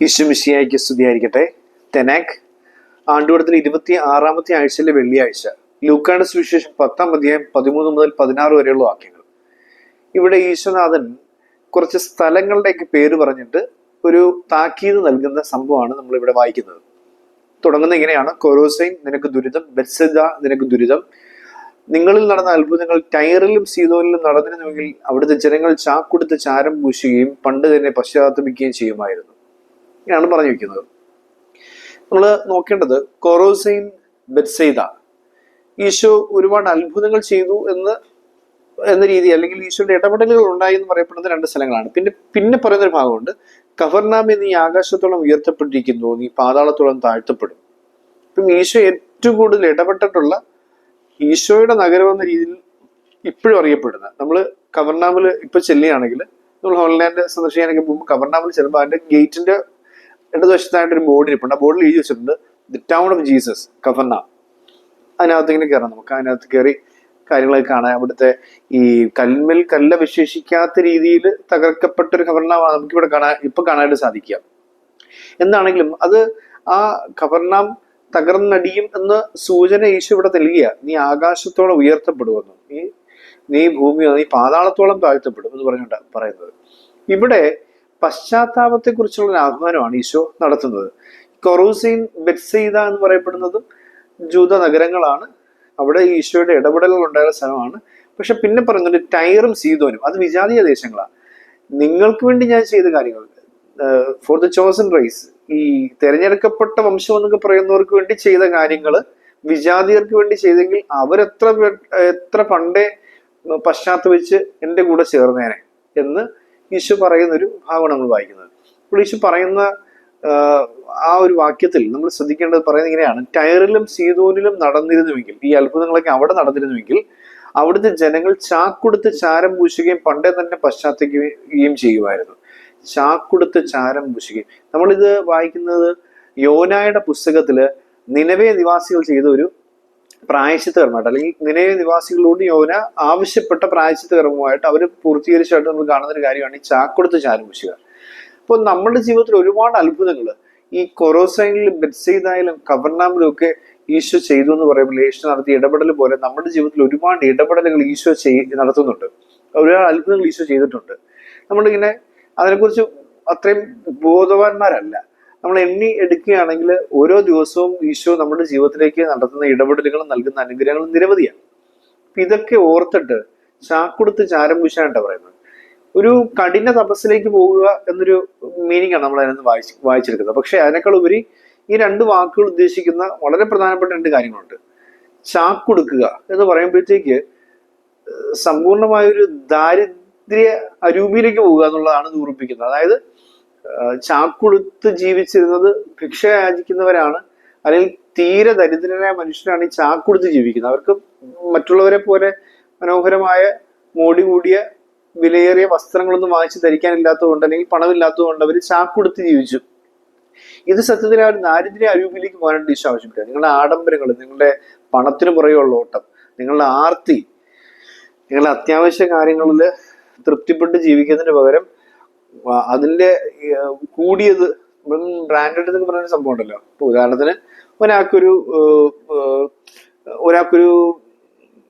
ഈശ്വമിശിയായിക്ക് സ്തുതിയായിരിക്കട്ടെ തെനാക് ആണ്ടുവടത്തിൽ ഇരുപത്തി ആറാമത്തെ ആഴ്ചയിലെ വെള്ളിയാഴ്ച ലൂക്കാണ്ട് സുവിശേഷം പത്താം അധ്യായം പതിമൂന്ന് മുതൽ പതിനാറ് വരെയുള്ള വാക്യങ്ങൾ. ഇവിടെ ഈശ്വനാഥൻ കുറച്ച് സ്ഥലങ്ങളുടെയൊക്കെ പേര് പറഞ്ഞിട്ട് ഒരു താക്കീത് നൽകുന്ന സംഭവമാണ് നമ്മൾ ഇവിടെ വായിക്കുന്നത്. തുടങ്ങുന്ന ഇങ്ങനെയാണ്. കൊറോസൈൻ നിനക്ക് ദുരിതം. ബെത്സദ നിനക്ക് ദുരിതം. നിങ്ങളിൽ നടന്ന അത്ഭുതങ്ങൾ ടയറിലും സീതോനിലും നടന്നിരുന്നുവെങ്കിൽ അവിടുത്തെ ജനങ്ങൾ ചാക്കുടുത്ത് ചാരം പൂശുകയും പണ്ട് തന്നെ പശ്ചാത്തപിക്കുകയും ചെയ്യുമായിരുന്നു. ഇങ്ങനെയാണ് പറഞ്ഞു വെക്കുന്നത്. നമ്മൾ നോക്കേണ്ടത് കൊറോസൈൻ ബെറ്റ്സൈദ ഈശോ ഒരുപാട് അത്ഭുതങ്ങൾ ചെയ്തു എന്ന് എന്ന രീതി അല്ലെങ്കിൽ ഈശോയുടെ ഇടപെടലുകൾ ഉണ്ടായി എന്ന് പറയപ്പെടുന്ന രണ്ട് സ്ഥലങ്ങളാണ്. പിന്നെ പിന്നെ പറയുന്ന ഒരു ഭാഗമുണ്ട്. കഫർനാമി നീ ആകാശത്തോളം ഉയർത്തപ്പെട്ടിരിക്കുന്നു നീ പാതാളത്തോളം താഴ്ത്തപ്പെടും. ഇപ്പം ഈശോ ഏറ്റവും കൂടുതൽ ഇടപെട്ടിട്ടുള്ള ഈശോയുടെ നഗരം എന്ന രീതിയിൽ ഇപ്പോഴും അറിയപ്പെടുന്നത്. നമ്മൾ കവർണാമിൽ ഇപ്പൊ ചെല്ലുകയാണെങ്കിൽ നമ്മൾ ഹോൾലാൻഡ് സന്ദർശിക്കാനൊക്കെ പോകുമ്പോൾ കവർണാമിൽ ചെല്ലുമ്പോൾ അതിന്റെ ഗേറ്റിന്റെ ഇടതുവശത്തായിട്ട് ഒരു ബോർഡ് ഇരിപ്പുണ്ട്. ആ ബോർഡിൽ എഴുതി വെച്ചിട്ടുണ്ട് ദി ടൗൺ ഓഫ് ജീസസ് കഫന്ന അതിനകത്ത് ഇങ്ങനെ കയറാം നമുക്ക്. അതിനകത്ത് കയറി കാര്യങ്ങളൊക്കെ കാണാം. അവിടുത്തെ ഈ കൽമിൽ കല്ല വിശേഷിക്കാത്ത രീതിയിൽ തകർക്കപ്പെട്ട ഒരു ഖബർനാമാണ് നമുക്കിവിടെ കാണാൻ ഇപ്പൊ കാണാനായിട്ട് സാധിക്കുക എന്താണെങ്കിലും അത് ആ ഖബർനാം തകർന്നടിയും എന്ന സൂചന ഈശോ ഇവിടെ നൽകിയ നീ ആകാശത്തോളം ഉയർത്തപ്പെടുമെന്നും നീ നീ ഭൂമിയോ നീ പാതാളത്തോളം താഴ്ത്തപ്പെടും എന്ന് പറഞ്ഞുകൊണ്ട് പറയുന്നത്. ഇവിടെ പശ്ചാത്താപത്തെ കുറിച്ചുള്ള ആഹ്വാനമാണ് ഈശോ നടത്തുന്നത്. കൊറൂസീൻ ബെറ്റ്സീത എന്ന് പറയപ്പെടുന്നതും ജൂത നഗരങ്ങളാണ്. അവിടെ ഈശോയുടെ ഇടപെടലുകൾ ഉണ്ടായ സ്ഥലമാണ്. പക്ഷെ പിന്നെ പറഞ്ഞൊരു ടൈറും സീതോനും അത് വിജാതീയ ദേശങ്ങളാണ് നിങ്ങൾക്ക് വേണ്ടി ഞാൻ ചെയ്ത കാര്യങ്ങൾ ഫോർ ദ ചോസൺ റൈസ് ഈ തെരഞ്ഞെടുക്കപ്പെട്ട വംശം എന്നൊക്കെ പറയുന്നവർക്ക് വേണ്ടി ചെയ്ത കാര്യങ്ങൾ വിജാതിയർക്ക് വേണ്ടി ചെയ്തെങ്കിൽ അവരെത്ര എത്ര പണ്ടേ പശ്ചാത്തപിച്ച് എന്റെ കൂടെ ചേർന്നേനെ എന്ന് ഈശോ പറയുന്ന ഒരു ഭാഗമാണ് നമ്മൾ വായിക്കുന്നത്. അപ്പോൾ ഈശോ പറയുന്ന ആ ഒരു വാക്യത്തിൽ നമ്മൾ ശ്രദ്ധിക്കേണ്ടത് പറയുന്നത് ഇങ്ങനെയാണ്. ടയറിലും സീതോനിലും നടന്നിരുന്നുവെങ്കിൽ ഈ അത്ഭുതങ്ങളൊക്കെ അവിടെ നടന്നിരുന്നുവെങ്കിൽ അവിടുത്തെ ജനങ്ങൾ ചാക്കുടുത്ത് ചാരം പൂശുകയും പണ്ടേ തന്നെ പശ്ചാത്തലിക്കുകയും ചെയ്യുമായിരുന്നു. ചാക്കുടുത്ത് ചാരം പൂശുകയും. നമ്മളിത് വായിക്കുന്നത് യോനായുടെ പുസ്തകത്തിൽ നിലവേ നിവാസികൾ ചെയ്ത ഒരു പ്രായശ്ചിത്ത കർമ്മമായിട്ട് അല്ലെങ്കിൽ നിലയ നിവാസികളോട് യോന ആവശ്യപ്പെട്ട പ്രായശ്ചിത്ത കർമ്മമായിട്ട് അവർ പൂർത്തീകരിച്ചായിട്ട് നമ്മൾ കാണുന്ന ഒരു കാര്യമാണ് ഈ ചാക്കുടുത്ത് ചാരം പൂശുക അപ്പോൾ നമ്മുടെ ജീവിതത്തിൽ ഒരുപാട് അത്ഭുതങ്ങൾ ഈ കൊറോസൈനിലും ബെറ്റ്സൈദായാലും കവർണാമിലും ഒക്കെ ഈശോ ചെയ്തു എന്ന് പറയുമ്പോൾ ഈശോ നടത്തിയ ഇടപെടൽ പോലെ നമ്മുടെ ജീവിതത്തിൽ ഒരുപാട് ഇടപെടലുകൾ ഈശോ ചെയ് നടത്തുന്നുണ്ട്. ഒരുപാട് അത്ഭുതങ്ങൾ ഈശോ ചെയ്തിട്ടുണ്ട്. നമ്മളിങ്ങനെ അതിനെക്കുറിച്ച് അത്രയും ബോധവാന്മാരല്ല. നമ്മൾ എണ്ണി എടുക്കുകയാണെങ്കിൽ ഓരോ ദിവസവും ഈശോ നമ്മുടെ ജീവിതത്തിലേക്ക് നടത്തുന്ന ഇടപെടലുകളും നൽകുന്ന അനുഗ്രഹങ്ങളും നിരവധിയാണ്. അപ്പൊ ഇതൊക്കെ ഓർത്തിട്ട് ചാക്കുടുത്ത് ചാരം പൂശാനായിട്ട് പറയുന്നത്. ഒരു കഠിന തപസ്സിലേക്ക് പോവുക എന്നൊരു മീനിങ് ആണ് നമ്മൾ അതിനകത്ത് വായിച്ച് വായിച്ചെടുക്കുന്നത്. പക്ഷെ അതിനേക്കാൾ ഉപരി ഈ രണ്ട് വാക്കുകൾ ഉദ്ദേശിക്കുന്ന വളരെ പ്രധാനപ്പെട്ട രണ്ട് കാര്യങ്ങളുണ്ട്. ചാക്കുടുക്കുക എന്ന് പറയുമ്പോഴത്തേക്ക് സമ്പൂർണമായൊരു ദാരിദ്ര്യ അരൂപിയിലേക്ക് പോവുക എന്നുള്ളതാണ് ഇത് ഉറപ്പിക്കുന്നത്. അതായത് ചാക്കുടുത്ത് ജീവിച്ചിരുന്നത് ഭിക്ഷ യാചിക്കുന്നവരാണ് അല്ലെങ്കിൽ തീരെ ദരിദ്രരായ മനുഷ്യരാണ് ഈ ചാക്കുടുത്ത് ജീവിക്കുന്നത്. അവർക്ക് മറ്റുള്ളവരെ പോലെ മനോഹരമായ മോടി കൂടിയ വിലയേറിയ വസ്ത്രങ്ങളൊന്നും വാങ്ങിച്ച് ധരിക്കാനില്ലാത്തതുകൊണ്ട് അല്ലെങ്കിൽ പണമില്ലാത്തതുകൊണ്ട് അവർ ചാക്കുടുത്ത് ജീവിച്ചു. ഇത് സത്യത്തിൽ ആ ഒരു ദാരിദ്ര്യ അരൂപിലേക്ക് പോകാനായിട്ട് ഈശോ ആവശ്യപ്പെടുക നിങ്ങളുടെ ആഡംബരങ്ങൾ നിങ്ങളുടെ പണത്തിന് പുറകെയുള്ള ഓട്ടം നിങ്ങളുടെ ആർത്തി നിങ്ങളുടെ അത്യാവശ്യ കാര്യങ്ങളിൽ തൃപ്തിപ്പെട്ട് ജീവിക്കുന്നതിന് പകരം അതിന്റെ കൂടിയത് ബ്രാൻഡഡ് എന്ന് പറയുന്ന സംഭവം ഉണ്ടല്ലോ. ഇപ്പൊ ഉദാഹരണത്തിന് ഒരാൾക്കൊരു ഒരാൾക്കൊരു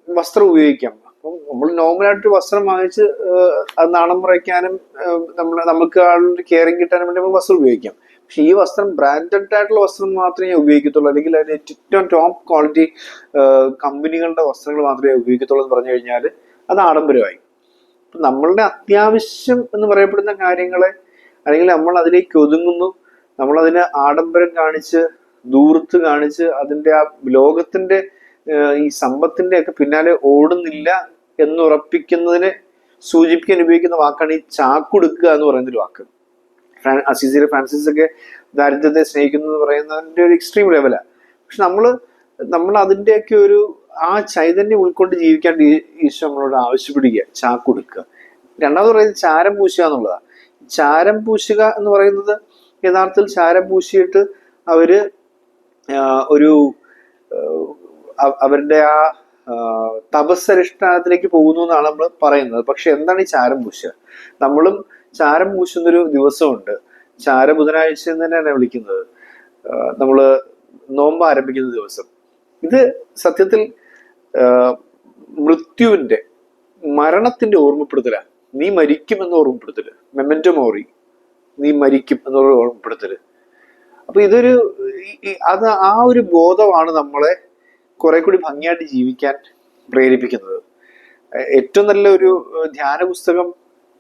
വസ്ത്രം ഉപയോഗിക്കാം. അപ്പം നമ്മൾ നോർമലായിട്ട് വസ്ത്രം വാങ്ങിച്ച് അത് നാണം മറയ്ക്കാനും നമ്മൾ നമുക്ക് ആളുടെ കെയറിങ് കിട്ടാനും വേണ്ടി നമുക്ക് വസ്ത്രം ഉപയോഗിക്കാം. പക്ഷെ ഈ വസ്ത്രം ബ്രാൻഡഡ് ആയിട്ടുള്ള വസ്ത്രം മാത്രമേ ഞാൻ ഉപയോഗിക്കത്തുള്ളൂ. അല്ലെങ്കിൽ അതിന് ഏറ്റവും ടോപ്പ് ക്വാളിറ്റി കമ്പനികളുടെ വസ്ത്രങ്ങൾ മാത്രമേ ഉപയോഗിക്കത്തുള്ളൂ എന്ന് പറഞ്ഞു കഴിഞ്ഞാൽ അത് ആഡംബരമായി. നമ്മളുടെ അത്യാവശ്യം എന്ന് പറയപ്പെടുന്ന കാര്യങ്ങളെ അല്ലെങ്കിൽ നമ്മൾ അതിലേക്ക് ഒതുങ്ങുന്നു. അതിന് ആഡംബരം കാണിച്ച് ദൂർത്ത് കാണിച്ച് അതിന്റെ ആ ലോകത്തിന്റെ ഈ സമ്പത്തിന്റെ ഒക്കെ പിന്നാലെ ഓടുന്നില്ല എന്നുറപ്പിക്കുന്നതിനെ സൂചിപ്പിക്കാൻ ഉപയോഗിക്കുന്ന വാക്കാണ് ഈ ചാക്കുടുക്കുക എന്ന് പറയുന്ന ഒരു വാക്ക്. ഫ്രാൻ- ഫ്രാൻസിസ് ഒക്കെ ദാരിദ്ര്യത്തെ സ്നേഹിക്കുന്നു എന്ന് പറയുന്നതിന്റെ ഒരു എക്സ്ട്രീം ലെവലാണ് പക്ഷെ നമ്മൾ നമ്മൾ അതിന്റെയൊക്കെ ഒരു ആ ചൈതന്യം ഉൾക്കൊണ്ട് ജീവിക്കാൻ ഈശോ നമ്മളോട് ആവശ്യപ്പെടുക ചാക്കൊടുക്കുക രണ്ടാമത് പറയുന്നത് ചാരം പൂശുക എന്നുള്ളതാണ് ചാരം പൂശുക എന്ന് പറയുന്നത് യഥാർത്ഥത്തിൽ ചാരം പൂശിയിട്ട് അവർ ഒരു അവരുടെ ആ തപസ്സരിഷ്ഠാനത്തിലേക്ക് പോകുന്നു എന്നാണ് നമ്മൾ പറയുന്നത്. പക്ഷെ എന്താണ് ഈ ചാരം പൂശുക? നമ്മളും ചാരം പൂശുന്നൊരു ദിവസമുണ്ട്. ചാര ബുധനാഴ്ച എന്ന് തന്നെയാണ് വിളിക്കുന്നത്. നമ്മൾ നോമ്പ് ആരംഭിക്കുന്ന ദിവസം. ഇത് സത്യത്തിൽ ആഹ് മരണത്തിന്റെ ഓർമ്മപ്പെടുത്തല. നീ മരിക്കുമെന്ന് എന്ന ഓർമ്മപ്പെടുത്തൽ. മെമെന്റോ മോറി നീ മരിക്കും എന്നുള്ള ഓർമ്മപ്പെടുത്തൽ അപ്പൊ ഇതൊരു അത് ആ ഒരു ബോധമാണ് നമ്മളെ കുറെ കൂടി ഭംഗിയായിട്ട് ജീവിക്കാൻ പ്രേരിപ്പിക്കുന്നത്. ഏറ്റവും നല്ല ഒരു ധ്യാന പുസ്തകം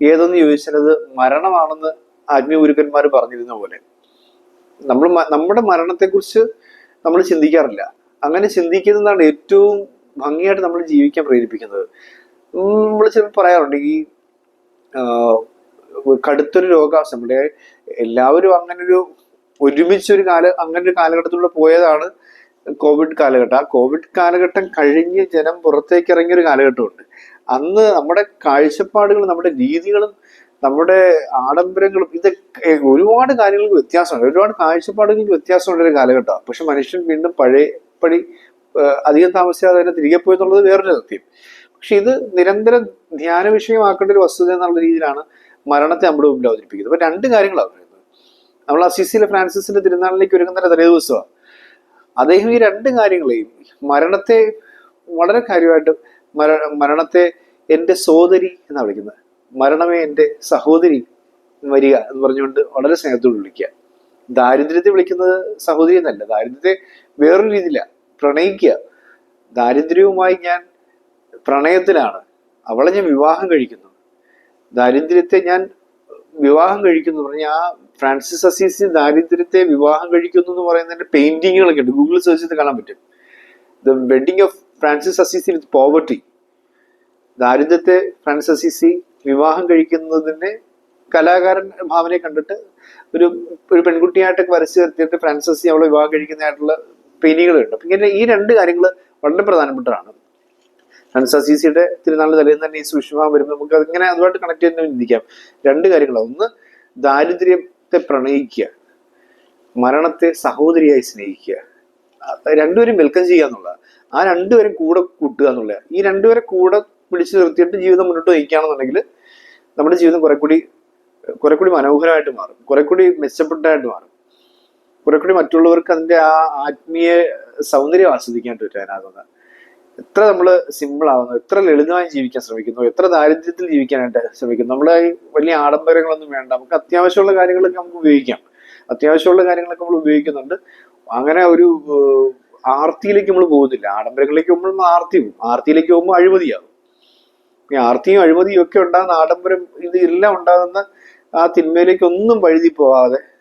ഏതെന്ന് ചോദിച്ചാൽ അത് മരണമാണെന്ന് ആത്മീയ ഗുരുക്കന്മാർ പറഞ്ഞിരുന്ന പോലെ. നമ്മൾ നമ്മുടെ മരണത്തെക്കുറിച്ച് നമ്മൾ ചിന്തിക്കാറില്ല. അങ്ങനെ ചിന്തിക്കുന്നതാണ് ഏറ്റവും ഭംഗിയായിട്ട് നമ്മൾ ജീവിക്കാൻ പ്രേരിപ്പിക്കുന്നത്. നമ്മൾ ചിലപ്പോൾ പറയാറുണ്ട് ഈ കടുത്തൊരു രോഗാവസ്ഥ. നമ്മുടെ എല്ലാവരും അങ്ങനൊരു ഒരു ഒരുമിച്ചൊരു കാല അങ്ങനെ ഒരു കാലഘട്ടത്തിലൂടെ പോയതാണ് കോവിഡ് കാലഘട്ടം. ആ കോവിഡ് കാലഘട്ടം കഴിഞ്ഞ് ജനം പുറത്തേക്ക് ഇറങ്ങിയ ഒരു കാലഘട്ടമുണ്ട്. അന്ന് നമ്മുടെ കാഴ്ചപ്പാടുകളും നമ്മുടെ രീതികളും നമ്മുടെ ആഡംബരങ്ങളും ഇതൊക്കെ ഒരുപാട് കാര്യങ്ങൾക്ക് വ്യത്യാസമുണ്ട്. ഒരുപാട് കാഴ്ചപ്പാടുകൾക്ക് വ്യത്യാസമുള്ള ഒരു കാലഘട്ടമാണ്. പക്ഷെ മനുഷ്യൻ വീണ്ടും പഴയ പടി ആഹ് അധികം താമസിയാതെ തന്നെ തിരികെ പോയി എന്നുള്ളത് വേറൊരു സത്യം. പക്ഷെ ഇത് നിരന്തരം ധ്യാന വിഷയമാക്കേണ്ട ഒരു വസ്തുത എന്നുള്ള രീതിയിലാണ് മരണത്തെ നമ്മുടെ മുമ്പിൽ അവതരിപ്പിക്കുന്നത്. അപ്പൊ രണ്ട് കാര്യങ്ങളാണ് പറയുന്നത്. നമ്മൾ അസിസിയിലെ ഫ്രാൻസിസിന്റെ തിരുനാളിലേക്ക് ഒരുങ്ങുന്ന തലേ ദിവസമാണ്. അദ്ദേഹം ഈ രണ്ട് കാര്യങ്ങളെയും മരണത്തെ വളരെ കാര്യമായിട്ട് മര മരണത്തെ എന്റെ സോദരി എന്നാണ് വിളിക്കുന്നത്. മരണമേ എന്റെ സഹോദരി വരിക എന്ന് പറഞ്ഞുകൊണ്ട് വളരെ സ്നേഹത്തോട് വിളിക്കുക. ദാരിദ്ര്യത്തെ വിളിക്കുന്നത് സഹോദരി എന്നല്ല. ദാരിദ്ര്യത്തെ വേറൊരു രീതിയിലാണ് പ്രണയിക്കുക. ദാരിദ്ര്യവുമായി ഞാൻ പ്രണയത്തിലാണ്. അവളെ ഞാൻ വിവാഹം കഴിക്കുന്നു. ദാരിദ്ര്യത്തെ ഞാൻ വിവാഹം കഴിക്കുന്നു. പറഞ്ഞ ആ ഫ്രാൻസിസ് അസീസി ദാരിദ്ര്യത്തെ വിവാഹം കഴിക്കുന്നു എന്ന് പറയുന്നതിന്റെ പെയിന്റിങ്ങുകളൊക്കെ ഉണ്ട്. ഗൂഗിൾ സെർച്ച് ചെയ്ത് കാണാൻ പറ്റും. The wedding of Francis Assisi with poverty ദാരിദ്ര്യത്തെ Francis Assisi വിവാഹം കഴിക്കുന്നതിന്റെ കലാകാരൻ ഭാവനയെ കണ്ടിട്ട് ഒരു ഒരു പെൺകുട്ടിയായിട്ടൊക്കെ വരച്ചു നിർത്തിയിട്ട് ഫ്രാൻസിസി അവളെ വിവാഹം കഴിക്കുന്നതായിട്ടുള്ള അപ്പൊ ഇങ്ങനെ ഈ രണ്ട് കാര്യങ്ങൾ വളരെ പ്രധാനപ്പെട്ടതാണ്. ഫ്രാൻസിസ് അസീസിയുടെ തിരുനാളിന് തലേന്ന് തന്നെ ഈ സുഷമ വരുമ്പോൾ നമുക്ക് അതിങ്ങനെ അതുമായിട്ട് കണക്ട് ചെയ്യുന്ന ചിന്തിക്കാം. രണ്ട് കാര്യങ്ങളാണ് ഒന്ന് ദാരിദ്ര്യത്തെ പ്രണയിക്കുക. മരണത്തെ സഹോദരിയായി സ്നേഹിക്കുക. രണ്ടുപേരും വെൽക്കം ചെയ്യുക എന്നുള്ളത് ആ രണ്ടുപേരും കൂടെ കൂട്ടുക എന്നുള്ളത് ഈ രണ്ടുപേരെ കൂടെ പിടിച്ചു നിർത്തിയിട്ട് ജീവിതം മുന്നോട്ട് നയിക്കുകയാണെന്നുണ്ടെങ്കിൽ നമ്മുടെ ജീവിതം കുറെ കൂടി കുറെ കൂടി മനോഹരമായിട്ട് മാറും. കുറെ കൂടി മെച്ചപ്പെട്ടതായിട്ട് മാറും. കുറെ കൂടി മറ്റുള്ളവർക്ക് അതിന്റെ ആ ആത്മീയ സൗന്ദര്യം ആസ്വദിക്കാൻ പറ്റും എത്ര നമ്മൾ സിമ്പിൾ ആവുന്നു എത്ര ലളിതമായി ജീവിക്കാൻ ശ്രമിക്കുന്നു എത്ര ദാരിദ്ര്യത്തിൽ ജീവിക്കാനായിട്ട് ശ്രമിക്കുന്നു. നമ്മൾ ഈ വലിയ ആഡംബരങ്ങളൊന്നും വേണ്ട. നമുക്ക് അത്യാവശ്യമുള്ള കാര്യങ്ങളൊക്കെ നമുക്ക് ഉപയോഗിക്കാം. അത്യാവശ്യമുള്ള കാര്യങ്ങളൊക്കെ നമ്മൾ ഉപയോഗിക്കുന്നുണ്ട്. അങ്ങനെ ഒരു ആർത്തിയിലേക്ക് നമ്മൾ പോകുന്നില്ല. ആഡംബരങ്ങളിലേക്ക് പോകുമ്പോൾ നമ്മൾ ആർത്തി പോകും. ആർത്തിയിലേക്ക് പോകുമ്പോൾ അഴിമതിയാകും ഈ ആർത്തിയും അഴിമതിയും ഒക്കെ ഉണ്ടാകുന്ന ആഡംബരം ഇത് എല്ലാം ഉണ്ടാകുന്ന ആ തിന്മയിലേക്ക് ഒന്നും വഴുതി പോവാതെ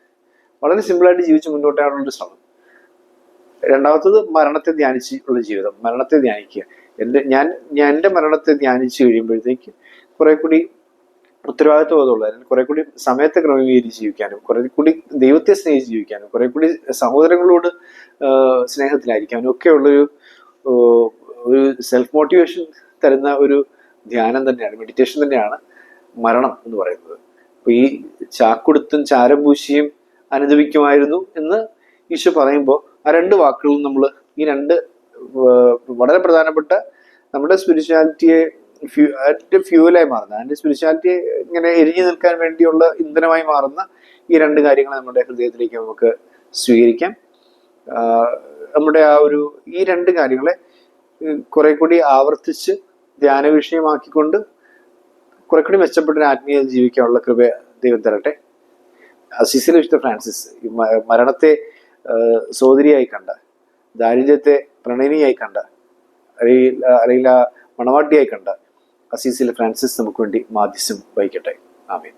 വളരെ സിമ്പിളായിട്ട് ജീവിച്ച് മുന്നോട്ട് ഒരു ശ്രമം. രണ്ടാമത്തത് മരണത്തെ ധ്യാനിച്ച് ഉള്ള ജീവിതം മരണത്തെ ധ്യാനിക്കുക. എന്റെ ഞാൻ ഞാൻ എന്റെ മരണത്തെ ധ്യാനിച്ച് കഴിയുമ്പോഴത്തേക്ക് കുറെ കൂടി ഉത്തരവാദിത്വമുള്ള കുറെ കൂടി സമയത്തെ ക്രമീകരിച്ച് ജീവിക്കാനും കുറെ കൂടി ദൈവത്തെ സ്നേഹിച്ച് ജീവിക്കാനും കുറെ കൂടി സഹോദരങ്ങളോട് സ്നേഹത്തിലായിരിക്കാനും ഒക്കെ ഉള്ളൊരു ഒരു സെൽഫ് മോട്ടിവേഷൻ തരുന്ന ഒരു ധ്യാനം തന്നെയാണ് മെഡിറ്റേഷൻ തന്നെയാണ് മരണം എന്ന് പറയുന്നത്. അപ്പൊ ഈ ചാക്കുടുത്തും ചാരം പൂശിയും അനുദവിക്കുമായിരുന്നു എന്ന് ഈശോ പറയുമ്പോൾ ആ രണ്ട് വാക്കുകളും നമ്മൾ ഈ രണ്ട് വളരെ പ്രധാനപ്പെട്ട നമ്മുടെ സ്പിരിച്വാലിറ്റിയെ ഫ്യൂ അതിന്റെ ഫ്യൂവലായി മാറുന്ന അതിന്റെ സ്പിരിച്വാലിറ്റിയെ ഇങ്ങനെ എരിഞ്ഞു നിൽക്കാൻ വേണ്ടിയുള്ള ഇന്ധനമായി മാറുന്ന ഈ രണ്ട് കാര്യങ്ങൾ നമ്മുടെ ഹൃദയത്തിലേക്ക് നമുക്ക് സ്വീകരിക്കാം. നമ്മുടെ ആ ഒരു ഈ രണ്ട് കാര്യങ്ങളെ കുറെ കൂടി ആവർത്തിച്ച് ധ്യാന വിഷയമാക്കിക്കൊണ്ട് കുറെ കൂടി മെച്ചപ്പെട്ട ഒരു ആത്മീയത ജീവിക്കാനുള്ള കൃപ ദൈവം തരട്ടെ. അസിസിലെ വിശുദ്ധ ഫ്രാൻസിസ് മരണത്തെ സോദരിയായി കണ്ട ദാരിദ്ര്യത്തെ പ്രണയിനിയായി കണ്ട അല്ലെങ്കിൽ അല്ലെങ്കിൽ മണവാട്ടിയായി കണ്ട അസീസിലെ ഫ്രാൻസിസ് നമുക്ക് വേണ്ടി മാധ്യസ്യം വഹിക്കട്ടെ. ആമീൻ.